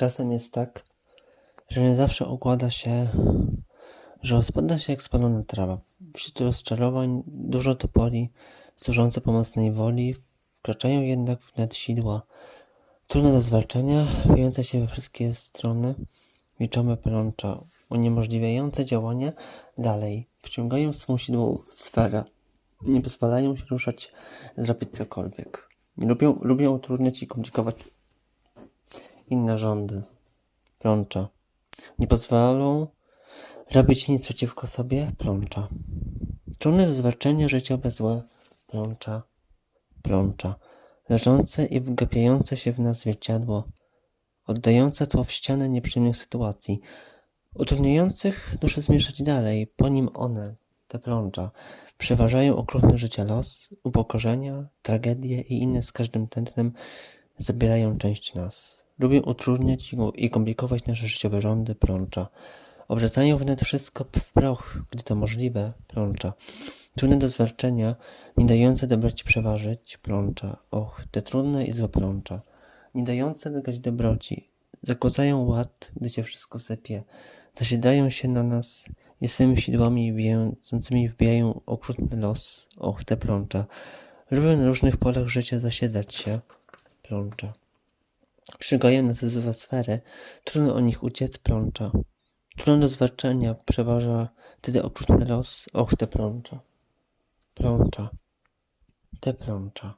Czasem jest tak, że nie zawsze układa się, że rozpada się jak spalona trawa. Wśród rozczarowań dużo topoli, służące pomocnej woli, wkraczają jednak w net sidła. Trudne do zwalczenia, wiejące się we wszystkie strony, liczone prącza, uniemożliwiające działanie dalej, wciągają w swą sidłą sferę, nie pozwalają się ruszać, zrobić cokolwiek. Lubią, lubią utrudniać i komplikować inne rządy. Plącza. Nie pozwolą robić nic przeciwko sobie. Plącza. Trudne do zwalczenia życiowe złe. Plącza. Plącza. Leżące i wgapiające się w nas zwierciadło. Oddające tło w ścianę nieprzyjemnych sytuacji. Utrudniających duszę zmieszać dalej. Po nim one, te plącza, przeważają okrutny życia los, upokorzenia, tragedie i inne z każdym tętnem zabierają część nas. Lubią utrudniać i- komplikować nasze życiowe rządy, plącza. Obracają wnet wszystko w proch, gdy to możliwe, plącza. Trudne do zwalczenia, nie dające dobroci przeważyć, plącza. Och, te trudne i złe plącza. Nie dające wygrać dobroci. Zakłócają ład, gdy się wszystko sypie. Zasiadają się na nas i swymi sidłami wijającymi wbijają okrutny los. Och, te plącza. Lubią na różnych polach życia zasiedać się, plącza. Przygają na zezowe sfery, trudno o nich uciec, plącza. Trudno do zwalczenia, przeważa wtedy okrutny los, och te plącza. Plącza. Te plącza.